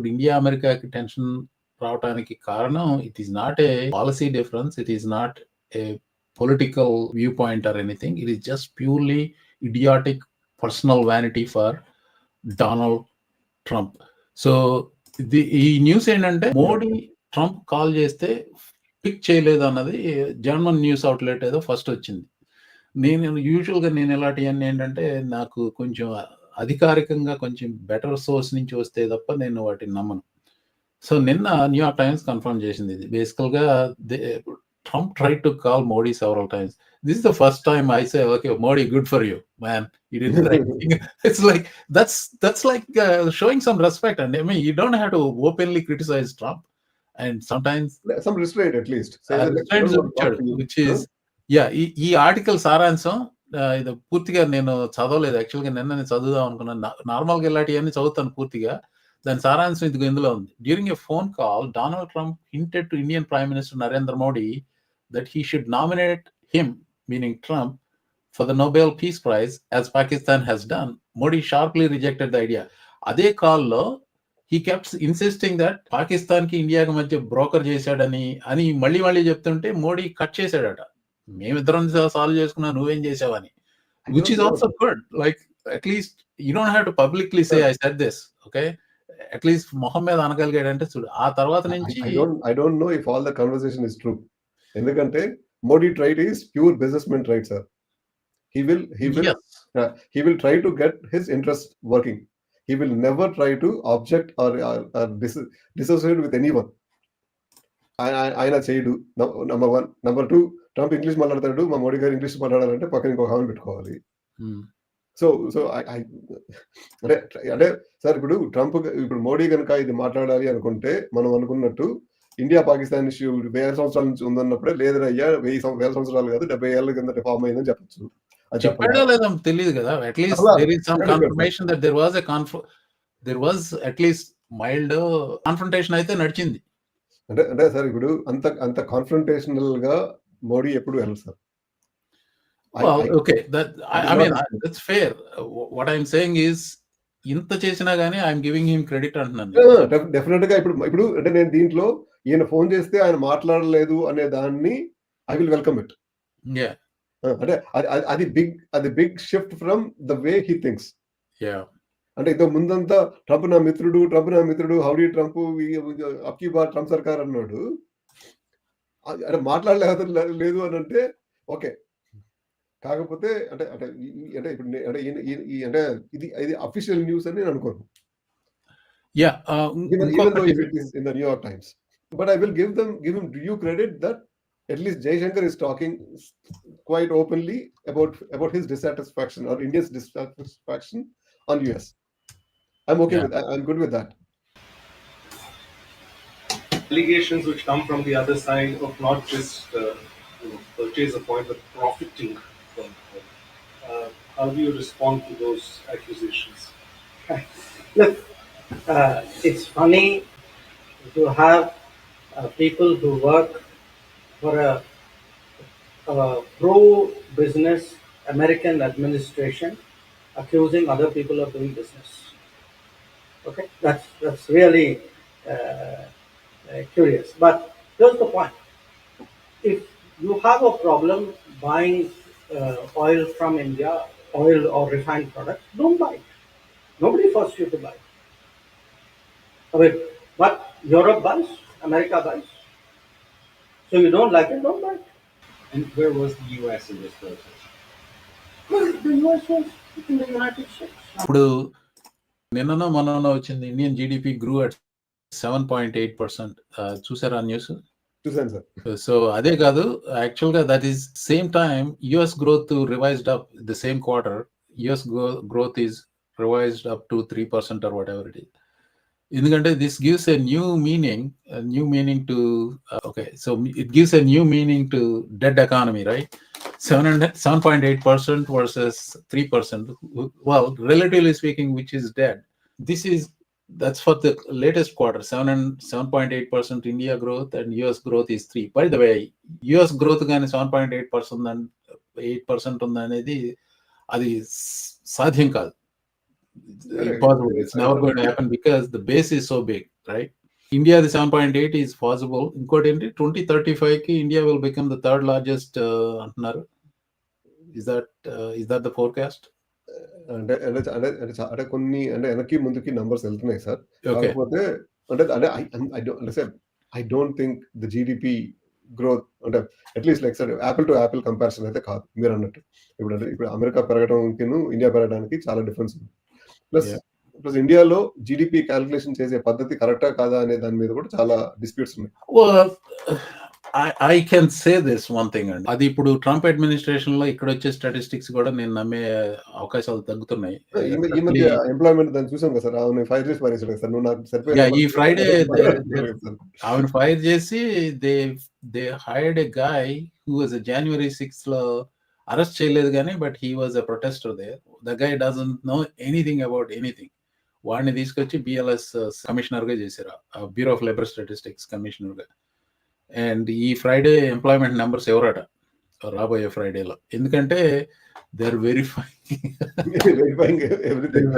ఇప్పుడు ఇండియా అమెరికాకి టెన్షన్ రావడానికి కారణం it is not a policy difference it is not a political view point or anything it is just purely idiotic personal vanity for Donald Trump so ఇది ఈ news ఏంటంటే Modi Trump call చేస్తే pick చేయలేదు అన్నది German news outlet ఏదో first వచ్చింది. నేను యూజువల్గా నేను ఇలాంటివన్నీ ఏంటంటే నాకు కొంచెం అధికారికంగా కొంచెం బెటర్ సోర్స్ నుంచి వస్తే తప్ప నేను వాటిని నమ్మను. సో నిన్న న్యూయార్క్ టైమ్స్ కన్ఫర్మ్ చేసింది ఇది. బేసికల్గా they Trump try to call Modi several times this the first time I say okay Modi good for you man it is it's like that's that's like showing some respect అండి I you don't have to openly criticize Trump and sometimes some respect ఈ article సారాంశం ఇది పూర్తిగా నేను చదవలేదు. యాక్చువల్గా నిన్న నేను చదువుదాం అనుకున్నాను నా- నార్మల్గా ఇలాంటివన్నీ చదువుతాను పూర్తిగా. దాని సారాంశం ఇదిగో ఇందులో ఉంది. During a phone call Donald Trump hinted to Indian prime minister Narendra Modi that he should nominate him meaning Trump for the Nobel peace prize as Pakistan has done Modi sharply rejected the idea అదే కాల్లో he కెప్ట్స్ insisting that పాకిస్తాన్కి ఇండియాకి మధ్య broker చేశాడని అని మళ్ళీ మళ్ళీ చెప్తుంటే మోడీ కట్ చేశాడట. మేమిద్దరం సాల్వ్ చేసుకున్నా నువ్వేం చేసావని know. also good. Like at least you don't have to publicly say I said this. Okay. At least Mohammed అనగలిగాడంటే చూడు ఆ తర్వాత నుంచి I don't know if all the conversation is true. ఎందుకంటే Modi trait is pure business men trait sir he will he will yes, uh, he will try to get his interest working he will never try to object or, or, or dis- dissociate with anyone ఆయన చేయడు number one number two Trump English మాట్లాడతాడు మా మోడీ గారు English మాట్లాడాలంటే పక్కన ఇంకొక హామీ పెట్టుకోవాలి. Hmm. సో సో అంటే అంటే సార్ ఇప్పుడు ట్రంప్ ఇప్పుడు మోడీ కనుక ఇది మాట్లాడాలి అనుకుంటే మనం అనుకున్నట్టు ఇండియా పాకిస్తాన్ ఇష్యూ వేల సంవత్సరాల నుంచి ఉందన్నప్పుడే లేదని అయ్యా వెయ్యి సం- వేల సంవత్సరాలు కాదు డెబ్బై ఏళ్ళ కింద ఫామ్ అయిందని చెప్పచ్చు. చెప్పాడో. లేదో తెలియదు కదా. అట్లీస్ట్ అలా దేర్ ఇస్ సమ్ చెప్పాడు. కదా. Confirmation that there was a conf there was at least mild confrontation అయితే నడిచింది. అంటే అంటే సార్ ఇప్పుడు అంత అంత కాన్ఫ్రంటేషనల్గా మోడీ ఎప్పుడు వెళ్ళదు సార్. that's fair. Uh, ఇంత చేసినా గానీ ఐఎమ్ గివింగ్ హిమ్ క్రెడిట్ అంటున్నాను. డెఫినెట్గా ఇప్పుడు ఇప్పుడు అంటే నేను దీంట్లో ఈయన ఫోన్ చేస్తే ఆయన మాట్లాడలేదు అనే దాన్ని I will welcome it yeah అంటే అది- బిగ్ అది big shift from the way he thinks yeah అంటే ఇంతకు ముందంతా ట్రంప్ నా మిత్రుడు ట్రంప్ నా మిత్రుడు హౌడీ ట్రంప్ అప్కీ బార్ ట్రంప్ సర్కార్ అన్నాడు. అంటే మాట్లాడలేదు లేదు అని అంటే ఓకే కాకపోతే అంటే అంటే అంటే ఇప్పుడు అంటే అంటే ఇది ఇది అఫీషియల్ న్యూస్ అని నేను అనుకోను yeah even, even though if it is in the New York Times. But I will give them give him due credit that at least Jaishankar is talking s- quite openly about about his dissatisfaction or India's dissatisfaction allegations which come from the other side of not just uh, you know, purchase a point but profiting from it. Uh, how do you respond to those accusations? Look, uh, it's funny to have uh, people who work for a, a pro business American administration accusing other people of doing business. Okay, that's that's really uh, curious. But here's the point: if you have a problem buying uh, oil from India, oil or refined products, don't buy it. Nobody forced you to buy. I mean, but Europe buys, America buys. So you don't like it, don't buy it. And where was the U.S. in this process? Well, the US was in the United States. ఇప్పుడు నిన్ననో మొన్ననో వచ్చింది Indian GDP గ్రూ at seven point eight percent చూసారా news చూసాను sir. So అదే కాదు యాక్చువల్గా that is same time US growth revised up the same quarter US growth is revised up to three percent or whatever it is ఎందుకంటే this gives a new meaning new meaning to okay so it gives a new meaning to dead economy right seven hundred seven point eight percent versus three percent well relatively speaking which is dead this is that's for the latest quarter, seven and seven point eight percent India growth and US growth is three. By the way, US growth కానీ seven point eight percent eight percent ఉందనేది అది స- సాధ్యం కాదు Yeah, impossible. yeah, It's never going to happen because the base is so big, right? India, the 7.8 is possible. ఇంకోటి ఏంటి twenty thirty five కి India will become the third largest అంటున్నారు is that is that the forecast అంటే అంటే అంటే అంటే కొన్ని అంటే వెనక్కి ముందుకి నంబర్స్ వెళ్తున్నాయి సార్. కాకపోతే అంటే అంటే I don't sir I don't think the GDP growth అంటే at least like sir apple to apple comparison అయితే కాదు మీరు అన్నట్టు. ఇప్పుడు అంటే ఇప్పుడు అమెరికా పెరగడానికి ఇండియా పెరగడానికి చాలా డిఫరెన్స్ ఉంది. ప్లస్. ప్లస్ ఇండియాలో జీడిపి క్యాలిక్యులేషన్ చేసే పద్ధతి కరెక్టా కాదా అనే దాని మీద కూడా చాలా డిస్ప్యూట్స్ ఉన్నాయి. I can say this one thing అండి. అది ఇప్పుడు ట్రంప్ అడ్మినిస్ట్రేషన్లో ఇక్కడ వచ్చే స్టాటిస్టిక్స్ కూడా నేను నమ్మే అవకాశాలు తగ్గుతున్నాయి. ఎంప్లాయ్మెంట్ దాన్ని చూసాం కదా సార్. పారేసాడు సార్. నువ్వు నాకు Yeah, ఈ సరిపోయింది ఆమెను ఫైర్ చేసి they they hired a guy who was January సిక్స్త్లో arrest చేయలేదు కానీ but he was a protester they the guy doesn't know anything about anything వాడిని తీసుకొచ్చి బిఎల్ఎస్ కమిషనర్గా చేశారు. బ్యూరో ఆఫ్ లేబర్ స్టాటిస్టిక్స్ కమిషనర్గా. అండ్ ఈ ఫ్రైడే ఎంప్లాయ్మెంట్ నెంబర్స్ ఎవరట? రాబోయే ఫ్రైడేలో ఎందుకంటే they are everything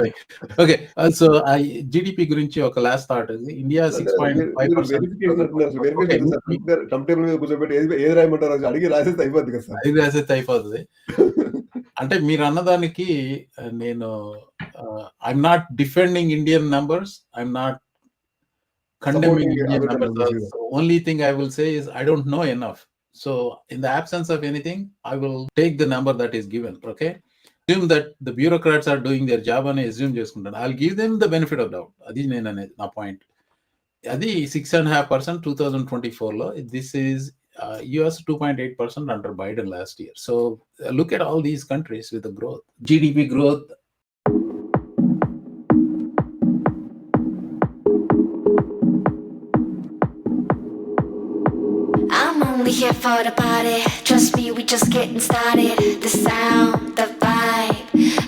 okay so GDP గురించి ఒక last thought India six point five ఏది రాయమంటారు అడిగి రాసేస్తే అయిపోద్ది కదా రాసేస్తే అయిపోతుంది అంటే మీరు అన్నదానికి నేను I'm not defending Indian numbers I'm not condemning Supporting Indian other numbers. numbers, The only thing I will say is I don't know enough. So, in the absence of anything, I will take the number that is given. Okay. Assume that the bureaucrats are doing their job and assume చేసుకుంటాను I'll give them the benefit of doubt. అది నేను అనేది నా point అది six and half percent two thousand twenty ఫోర్లో this is US two point eight percent under Biden last year so look at all these countries with growth GDP growth for the party. Trust me, we just getting started. The sound, the vibe,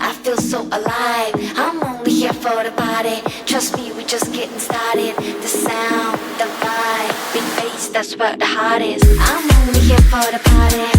I feel so alive. I'm only here for the party. Trust me, we just getting started. The sound, the vibe, big bass, that's where the heart is. I'm only here for the party.